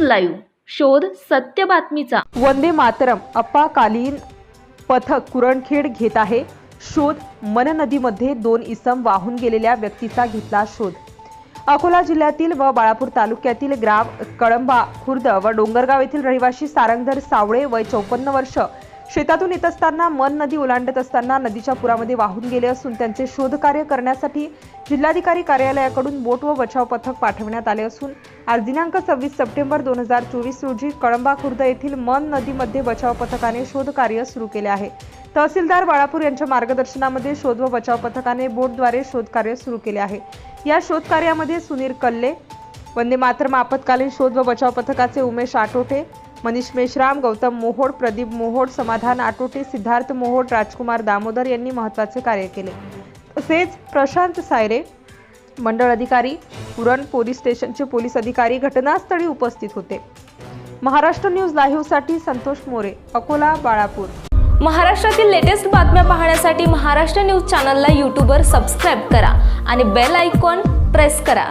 Live. शोध सत्य बातमीचा. वंदे मातरम अप्पाकालीन पथक कुरणखेड घेत आहे. शोध मन नदीमध्ये दोन इसम वाहून गेलेल्या व्यक्तीचा घेतला शोध. अकोला जिल्ह्यातील व बाळापूर तालुक्यातील ग्राम कळंबा खुर्द व डोंगरगाव येथील रहिवासी सारंगधर सावळे वय चौपन्न वर्ष शेतातून येत असताना मन नदी ओलांडत असताना नदीच्या पुरामध्ये वाहून गेले असून त्यांचे शोधकार्य करण्यासाठी जिल्हाधिकारी कार्यालयाकडून बोट व बचाव पथक पाठवण्यात आले असून आज दिनांक सव्वीस सप्टेंबर दोन हजार चोवीस रोजी कळंबा खुर्द येथील मन नदीमध्ये बचाव पथकाने शोधकार्य सुरू केले आहे. तहसीलदार बाळापूर यांच्या मार्गदर्शनामध्ये शोध व बचाव पथकाने बोटद्वारे शोधकार्य सुरू केले आहे. या शोधकार्यामध्ये सुनील कल्ले वंदे मातरम आपत्कालीन शोध व बचाव पथकाचे उमेश आटोटे मनीष मेश्राम गौतम मोहोड प्रदीप मोहोड समाधान आटोटे सिद्धार्थ मोहोड राजकुमार दामोदर यांनी महत्त्वाचे कार्य केले. तसेच प्रशांत सायरे मंडळ अधिकारी उरण पोलीस स्टेशनचे पोलीस अधिकारी घटनास्थळी उपस्थित होते. महाराष्ट्र न्यूज लाईव्हसाठी संतोष मोरे अकोला बाळापूर. महाराष्ट्रातील लेटेस्ट बातम्या पाहण्यासाठी महाराष्ट्र न्यूज चॅनलला यूट्यूबवर सबस्क्राईब करा आणि बेल आयकॉन प्रेस करा.